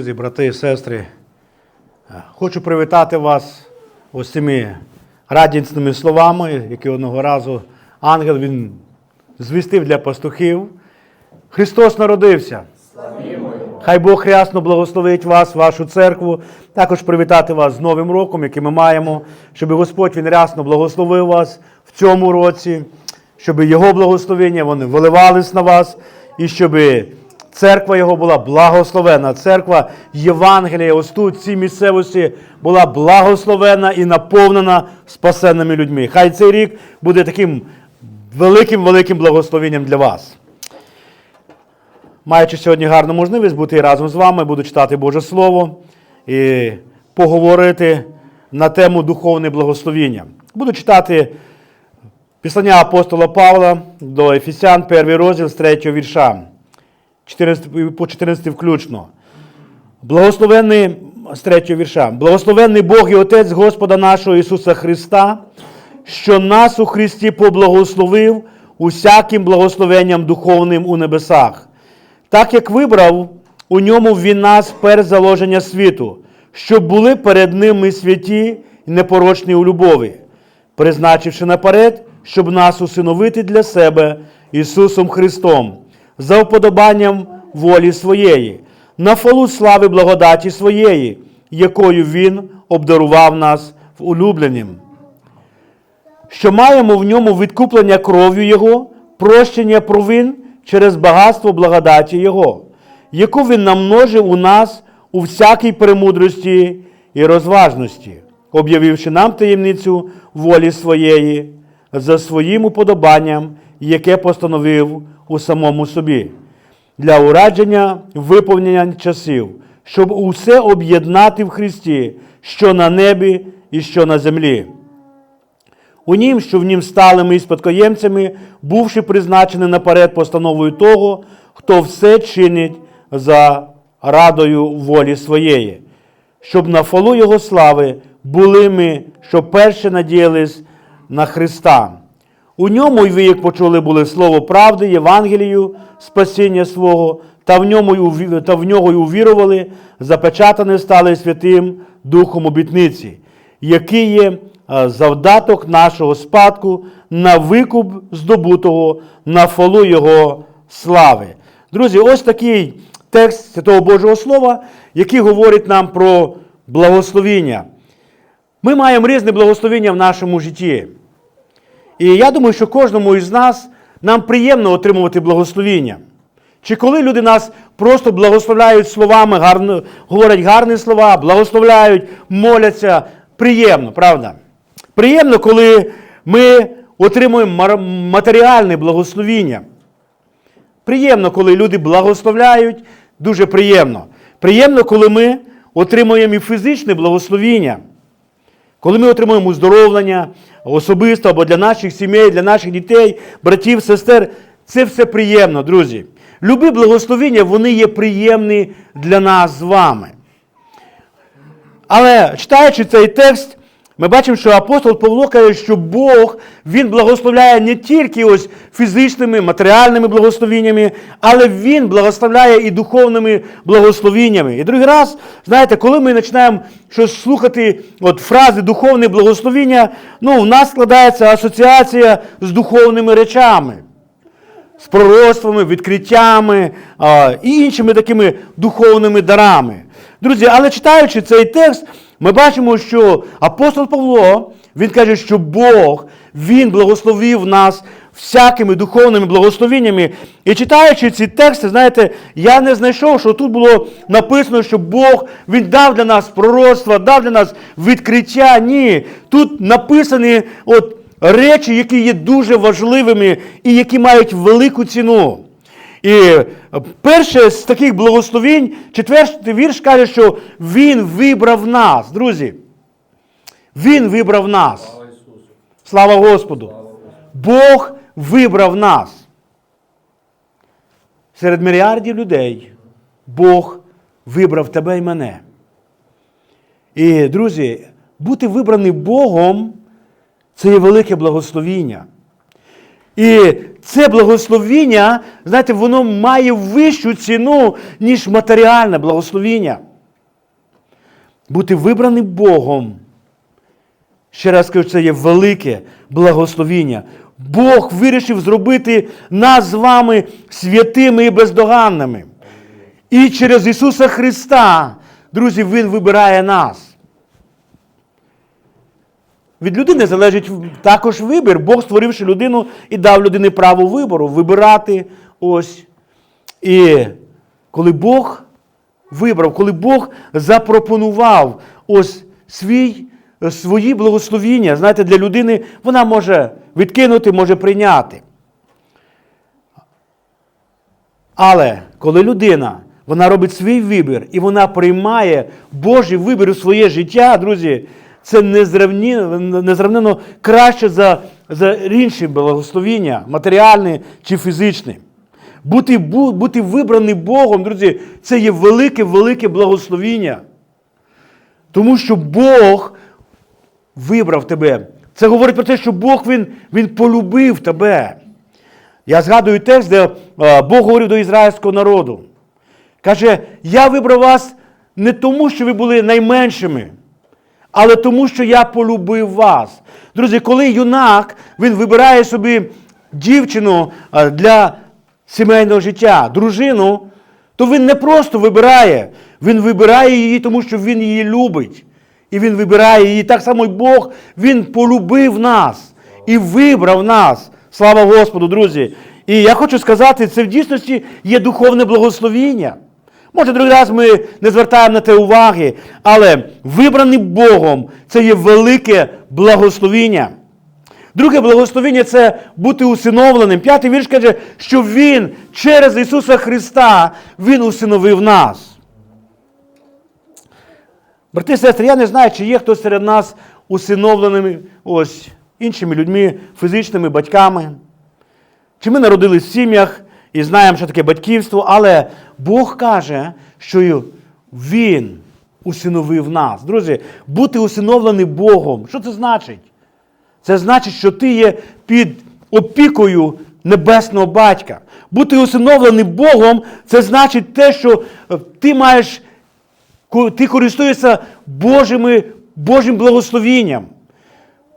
Друзі, брати і сестри, е, хочу привітати вас ось цими радісними словами, які одного разу ангел він звістив для пастухів. Христос народився. Хай Бог рясно благословить вас, вашу церкву. Також привітати вас з Новим роком, який ми маємо, щоб Господь Він рясно благословив вас в цьому році, щоб Його благословення вони виливались на вас, і щоб церква Його була благословена. Церква Євангелія, ось тут, в цій місцевості, була благословена і наповнена спасенними людьми. Хай цей рік буде таким великим-великим благословенням для вас. Маючи сьогодні гарну можливість бути разом з вами, буду читати Боже Слово і поговорити на тему духовне благословіння. Буду читати післання апостола Павла до Ефесян, перший розділ з 3 вірша, 14, по 14 включно. Благословенний з 3 вірша. Благословенний Бог і Отець Господа нашого Ісуса Христа, що нас у Христі поблагословив усяким благословенням духовним у небесах так як вибрав у ньому він нас перед заложення світу, щоб були перед ним ми святі і непорочні у любові, призначивши наперед, щоб нас усиновити для себе Ісусом Христом, за вподобанням волі своєї, на фалу слави благодаті своєї, якою Він обдарував нас в улюбленім що маємо в ньому відкуплення кров'ю Його, прощення провин через багатство благодаті Його, яку Він намножив у нас у всякій премудрості і розважності, об'явивши нам таємницю волі своєї за своїм уподобанням, яке постановив у самому собі, для урадження виповнення часів, щоб усе об'єднати в Христі, що на небі і що на землі. У нім, що в нім стали ми спадкоємцями, бувши призначені наперед постановою того, хто все чинить за радою волі своєї, щоб на фалу Його слави були ми, що перше надіялись на Христа. У ньому й ви, як почули, були слово правди, Євангелію, спасіння свого, та в, ньому й та в нього й увірували, запечатані стали святим Духом обітниці, який є е, завдаток нашого спадку на викуп здобутого на фалу Його слави. Друзі, ось такий текст Святого Божого Слова, який говорить нам про благословіння. Ми маємо різне благословіння в нашому житті. І я думаю, що кожному із нас нам приємно отримувати благословіння. Чи коли люди нас просто благословляють словами, гарно, говорять гарні слова, благословляють, моляться, приємно, правда? Приємно, коли ми отримуємо матеріальне благословіння. Приємно, коли люди благословляють, дуже приємно. Приємно, коли ми отримуємо і фізичне благословіння. Коли ми отримуємо уздоровлення особисто або для наших сімей, для наших дітей, братів, сестер, це все приємно, друзі. Любі благословіння, вони є приємні для нас з вами. Але читаючи цей текст, ми бачимо, що апостол Павло каже, що Бог він благословляє не тільки ось фізичними, матеріальними благословіннями, але Він благословляє і духовними благословіннями. І другий раз, знаєте, коли ми починаємо щось слухати от фрази духовне благословіння, ну, в нас складається асоціація з духовними речами з пророцтвами, відкриттями а, і іншими такими духовними дарами. Друзі, але читаючи цей текст, ми бачимо, що апостол Павло, він каже, що Бог, Він благословив нас всякими духовними благословеннями. І читаючи ці тексти, знаєте, я не знайшов, що тут було написано, що Бог Він дав для нас пророцтва, дав для нас відкриття. Ні. Тут написані от речі, які є дуже важливими і які мають велику ціну. І перше з таких благословень, четвертий вірш каже, що Він вибрав нас, друзі. Він вибрав нас. Слава Господу! Бог вибрав нас. Серед мільярдів людей Бог вибрав тебе і мене. І, друзі, бути вибраний Богом це є велике благословіння. І це благословіння, знаєте, воно має вищу ціну, ніж матеріальне благословіння. бути вибраним Богом. Ще раз кажу, це є велике благословіння. Бог вирішив зробити нас з вами святими і бездоганними. І через Ісуса Христа, друзі, Він вибирає нас. Від людини залежить також вибір. Бог, створивши людину і дав людині право вибору, вибирати ось. І коли Бог вибрав, коли Бог запропонував ось свій, свої благословіння, знаєте, для людини вона може відкинути, може прийняти. Але коли людина вона робить свій вибір і вона приймає Божий вибір у своє життя, друзі, це незрівненно краще за, за інші благословіння, матеріальні чи фізичні. Бути, бу- бути вибраний Богом, друзі, це є велике, велике благословіння. Тому що Бог вибрав тебе. Це говорить про те, що Бог Він, він полюбив тебе. Я згадую текст, де Бог говорив до ізраїльського народу. Каже, я вибрав вас не тому, що ви були найменшими, але тому, що я полюбив вас. Друзі, коли юнак він вибирає собі дівчину е, для сімейного життя, дружину, то він не просто вибирає, він вибирає її, тому що він її любить. І він вибирає її. Так само й Бог, Він полюбив нас і вибрав нас. Слава Господу, друзі. І я хочу сказати, це в дійсності є духовне благословіння. Може, другий раз ми не звертаємо на те уваги, але вибраний Богом це є велике благословіння. Друге благословіння це бути усиновленим. П'ятий вірш каже, що Він через Ісуса Христа Він усиновив нас. Брати і сестри, я не знаю, чи є хтось серед нас усиновленими ось іншими людьми, фізичними батьками. Чи ми народились в сім'ях і знаємо, що таке батьківство, але Бог каже, що Він усиновив нас. Друзі, бути усиновлений Богом, що це значить? Це значить, що ти є під опікою небесного батька. Бути усиновлений Богом, це значить те, що е, ти маєш, ти користуєшся Божими, Божим благословінням.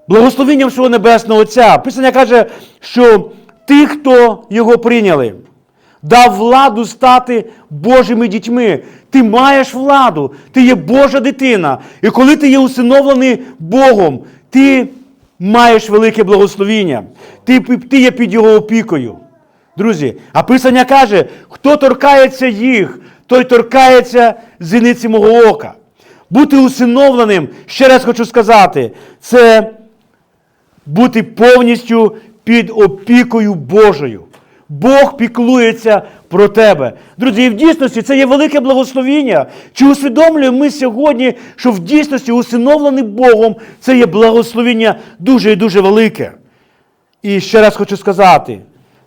Благословінням свого Небесного Отця. Писання каже, що ті, хто його прийняли, дав владу стати Божими дітьми. Ти маєш владу, ти є Божа дитина. І коли ти є усиновлений Богом, ти маєш велике благословіння. Ти, ти є під його опікою. Друзі, а Писання каже, хто торкається їх, той торкається зіниці мого ока. Бути усиновленим, ще раз хочу сказати, це бути повністю під опікою Божою. Бог піклується про тебе. Друзі, і в дійсності це є велике благословіння. Чи усвідомлюємо ми сьогодні, що в дійсності усиновлений Богом це є благословіння дуже і дуже велике. І ще раз хочу сказати,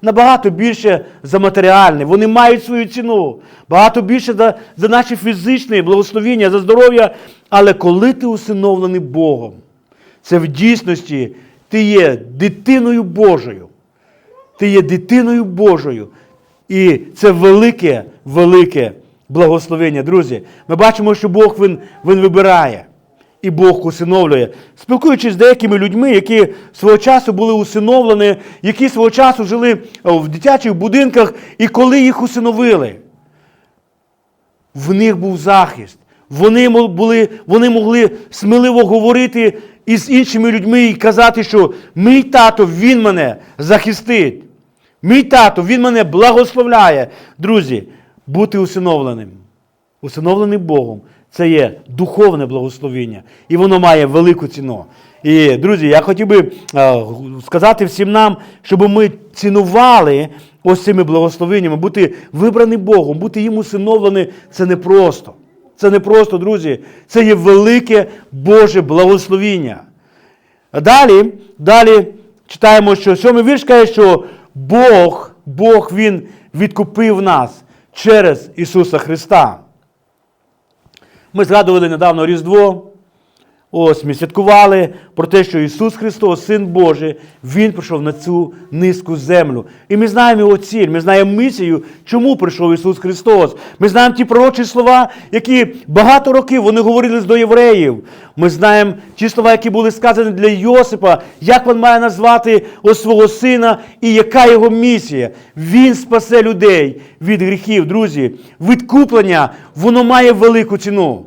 набагато більше за матеріальне. Вони мають свою ціну. Багато більше за, за наші фізичні благословіння, за здоров'я. Але коли ти усиновлений Богом, це в дійсності ти є дитиною Божою. Ти є дитиною Божою. І це велике, велике благословення. Друзі, ми бачимо, що Бог він, він вибирає. І Бог усиновлює. Спілкуючись з деякими людьми, які свого часу були усиновлені, які свого часу жили в дитячих будинках, і коли їх усиновили, в них був захист. Вони, були, вони могли сміливо говорити із іншими людьми і казати, що мій тато, він мене захистить. Мій тато, він мене благословляє. Друзі, бути усиновленим. Усиновлений Богом це є духовне благословіння. І воно має велику ціну. І, друзі, я хотів би е, сказати всім нам, щоб ми цінували ось цими благословеннями, бути вибрані Богом, бути їм усиновлені це не просто. Це не просто, друзі. Це є велике Боже благословіння. Далі, далі читаємо, що сьомий вірш каже, що Бог, Бог Він відкупив нас через Ісуса Христа. Ми згадували недавно Різдво. Ось ми святкували про те, що Ісус Христос, Син Божий, Він прийшов на цю низьку землю. І ми знаємо його ціль, ми знаємо місію, чому прийшов Ісус Христос. Ми знаємо ті пророчі слова, які багато років вони говорили до євреїв. Ми знаємо ті слова, які були сказані для Йосипа, як він має назвати ось свого сина і яка його місія. Він спасе людей від гріхів, друзі. Відкуплення, воно має велику ціну.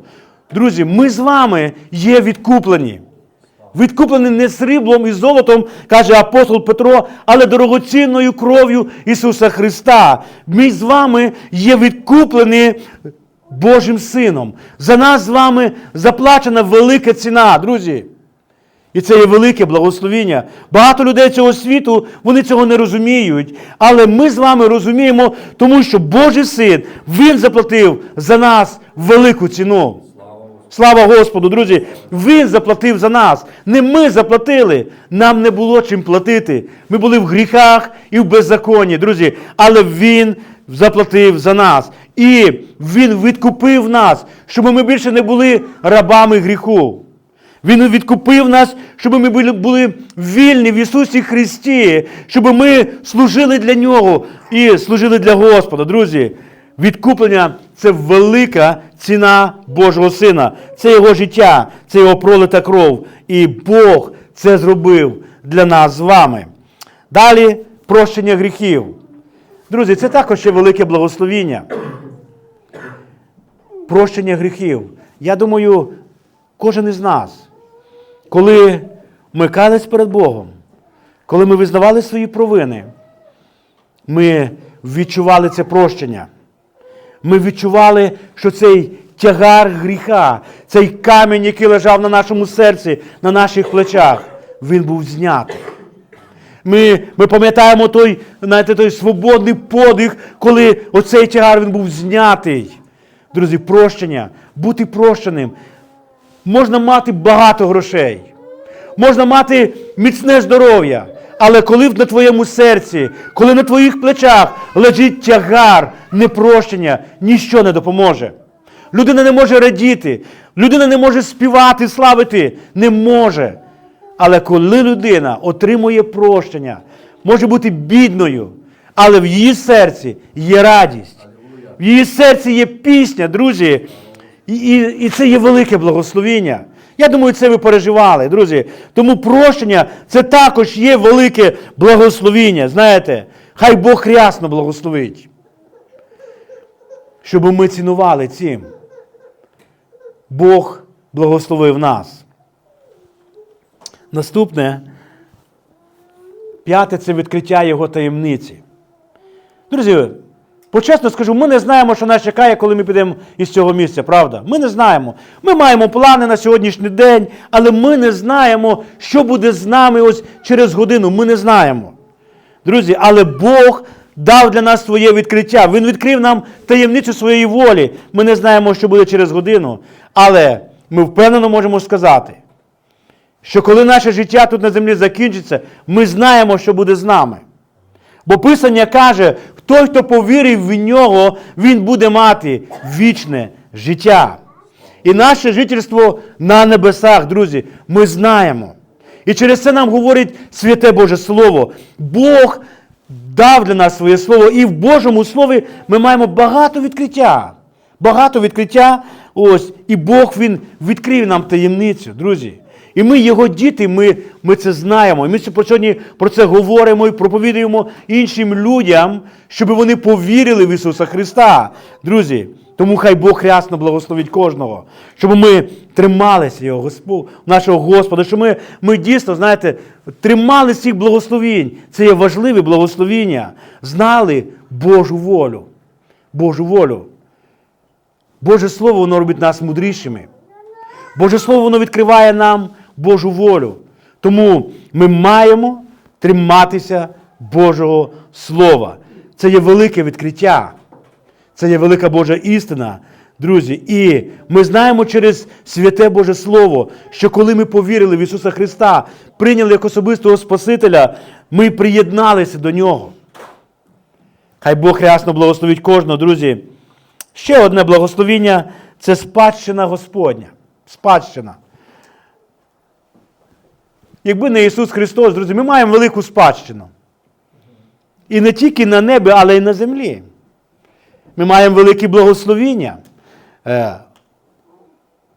Друзі, ми з вами є відкуплені. Відкуплені не сріблом і золотом, каже апостол Петро, але дорогоцінною кров'ю Ісуса Христа. Ми з вами є відкуплені Божим Сином. За нас з вами заплачена велика ціна, друзі. І це є велике благословіння. Багато людей цього світу вони цього не розуміють. Але ми з вами розуміємо, тому що Божий син Він заплатив за нас велику ціну. Слава Господу, друзі! Він заплатив за нас. Не ми заплатили. Нам не було чим платити. Ми були в гріхах і в беззаконні, друзі. Але Він заплатив за нас. І Він відкупив нас, щоб ми більше не були рабами гріху. Він відкупив нас, щоб ми були, вільні в Ісусі Христі, щоб ми служили для Нього і служили для Господа. Друзі, відкуплення це велика ціна Божого Сина. Це Його життя, це Його пролита кров. І Бог це зробив для нас з вами. Далі прощення гріхів. Друзі, це також ще велике благословіння. Прощення гріхів. Я думаю, кожен із нас, коли ми кались перед Богом, коли ми визнавали свої провини, ми відчували це прощення. Ми відчували, що цей тягар гріха, цей камінь, який лежав на нашому серці, на наших плечах, він був знятий. Ми, ми пам'ятаємо той, знаєте, той свободний подих, коли оцей тягар він був знятий. Друзі, прощення, бути прощеним. Можна мати багато грошей, можна мати міцне здоров'я. Але коли на твоєму серці, коли на твоїх плечах лежить тягар непрощення, ніщо не допоможе. Людина не може радіти, людина не може співати, славити, не може. Але коли людина отримує прощення, може бути бідною, але в її серці є радість, в її серці є пісня, друзі, і, і, і це є велике благословіння. Я думаю, це ви переживали, друзі. Тому прощення це також є велике благословіння. Знаєте, хай Бог рясно благословить. Щоб ми цінували цим. Бог благословив нас. Наступне, п'яте це відкриття Його таємниці. Друзі, почесно скажу, ми не знаємо, що нас чекає, коли ми підемо із цього місця, правда? Ми не знаємо. Ми маємо плани на сьогоднішній день, але ми не знаємо, що буде з нами ось через годину. Ми не знаємо. Друзі, але Бог дав для нас своє відкриття. Він відкрив нам таємницю своєї волі. Ми не знаємо, що буде через годину. Але ми впевнено можемо сказати, що коли наше життя тут на землі закінчиться, ми знаємо, що буде з нами. Бо Писання каже, той, хто повірив в нього, він буде мати вічне життя. І наше жительство на небесах, друзі, ми знаємо. І через це нам говорить святе Боже Слово. Бог дав для нас своє слово, і в Божому Слові ми маємо багато відкриття. Багато відкриття. Ось, і Бог Він відкрив нам таємницю, друзі. І ми, його діти, ми, ми це знаємо. І ми сьогодні про це говоримо і проповідуємо іншим людям, щоб вони повірили в Ісуса Христа. Друзі, тому хай Бог рясно благословить кожного, щоб ми трималися його, Госпо- нашого Господа, щоб ми, ми дійсно, знаєте, тримали цих благословінь. Це є важливе благословіння. Знали Божу волю. Божу волю. Боже Слово, воно робить нас мудрішими. Боже Слово, воно відкриває нам Божу волю. Тому ми маємо триматися Божого Слова. Це є велике відкриття. Це є велика Божа істина, друзі. І ми знаємо через святе Боже Слово, що коли ми повірили в Ісуса Христа, прийняли як особистого Спасителя, ми приєдналися до Нього. Хай Бог рясно благословить кожного, друзі. Ще одне благословіння це спадщина Господня. Спадщина. Якби не Ісус Христос, друзі, ми маємо велику спадщину. І не тільки на небі, але й на землі. Ми маємо велике благословіння. Е,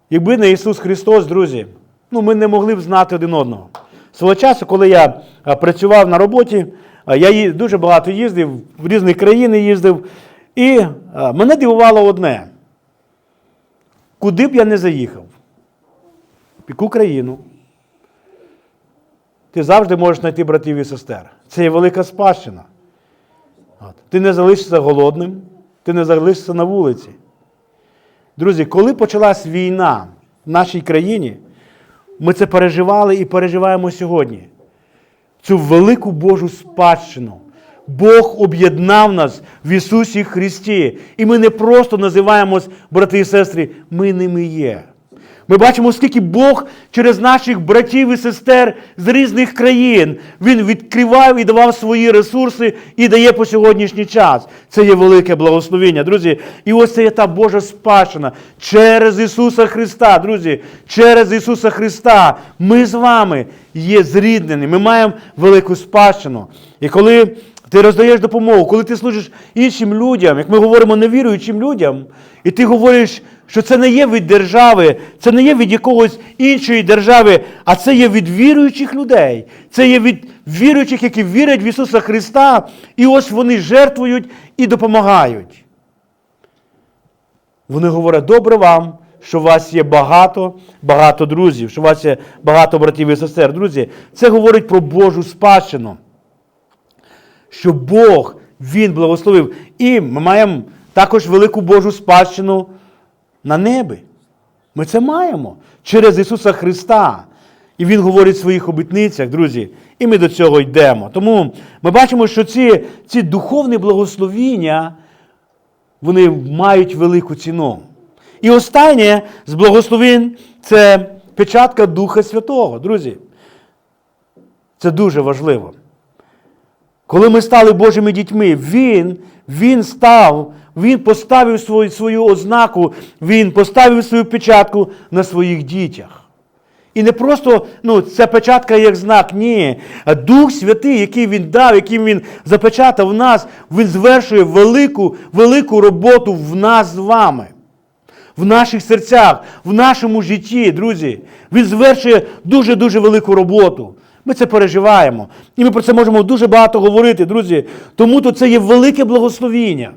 Якби не Ісус Христос, друзі, ну ми не могли б знати один одного. Свого часу, коли я е, працював на роботі, е, я дуже багато їздив, в різні країни їздив, і мене дивувало одне. Куди б я не заїхав, в яку країну, ти завжди можеш знайти братів і сестер. Це є велика спадщина. От. Ти не залишишся голодним, ти не залишишся на вулиці. Друзі, коли почалась війна в нашій країні, ми це переживали і переживаємо сьогодні. Цю велику Божу спадщину. Бог об'єднав нас в Ісусі Христі. І ми не просто називаємось, брати і сестри, ми ними є. Ми бачимо, скільки Бог через наших братів і сестер з різних країн Він відкривав і давав свої ресурси і дає по сьогоднішній час. Це є велике благословення, друзі. І ось це є та Божа спадщина через Ісуса Христа, друзі, через Ісуса Христа ми з вами є зріднені. Ми маємо велику спадщину. І коли ти роздаєш допомогу, коли ти служиш іншим людям, як ми говоримо невіруючим людям, і ти говориш, що це не є від держави, це не є від якогось іншої держави, а це є від віруючих людей. Це є від віруючих, які вірять в Ісуса Христа, і ось вони жертвують і допомагають. Вони говорять, добре вам, що у вас є багато, багато друзів, що у вас є багато братів і сестер. Друзі, це говорить про Божу спадщину що Бог Він благословив. І ми маємо також велику Божу спадщину на небі. Ми це маємо через Ісуса Христа. І Він говорить в своїх обітницях, друзі, і ми до цього йдемо. Тому ми бачимо, що ці, ці духовні благословіння, вони мають велику ціну. І останнє з благословень це печатка Духа Святого, друзі. Це дуже важливо. Коли ми стали Божими дітьми, Він, Він став, Він поставив свою, свою ознаку, Він поставив свою печатку на своїх дітях. І не просто ну, ця печатка як знак, ні. Дух Святий, який Він дав, яким Він запечатав нас, Він звершує велику, велику роботу в нас з вами. В наших серцях, в нашому житті, друзі. Він звершує дуже-дуже велику роботу. Ми це переживаємо. І ми про це можемо дуже багато говорити, друзі. Тому то це є велике благословіння.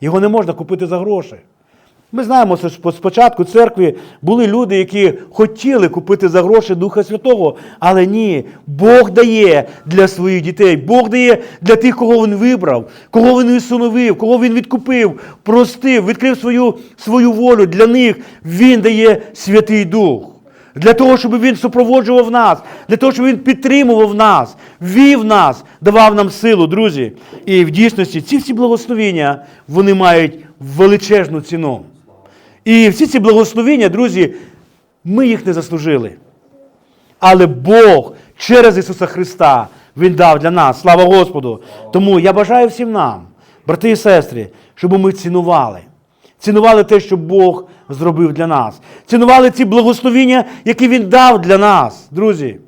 Його не можна купити за гроші. Ми знаємо, що спо- спочатку церкві були люди, які хотіли купити за гроші Духа Святого, але ні, Бог дає для своїх дітей, Бог дає для тих, кого Він вибрав, кого Він усиновив, кого Він відкупив, простив, відкрив свою, свою волю для них. Він дає Святий Дух. Для того, щоб він супроводжував нас, для того, щоб він підтримував нас, вів нас, давав нам силу, друзі. І в дійсності ці всі благословіння вони мають величезну ціну. І всі ці благословіння, друзі, ми їх не заслужили. Але Бог через Ісуса Христа Він дав для нас. Слава Господу! Тому я бажаю всім нам, брати і сестри, щоб ми цінували. Цінували те, що Бог зробив для нас. Цінували ці благословіння, які Він дав для нас, друзі.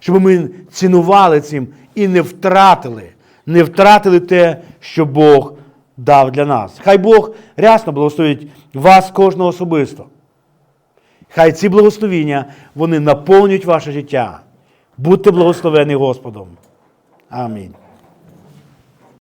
Щоб ми цінували цим і не втратили, не втратили те, що Бог дав для нас. Хай Бог рясно благословить вас кожного особисто. Хай ці благословіння вони наповнюють ваше життя. Будьте благословені Господом. Амінь.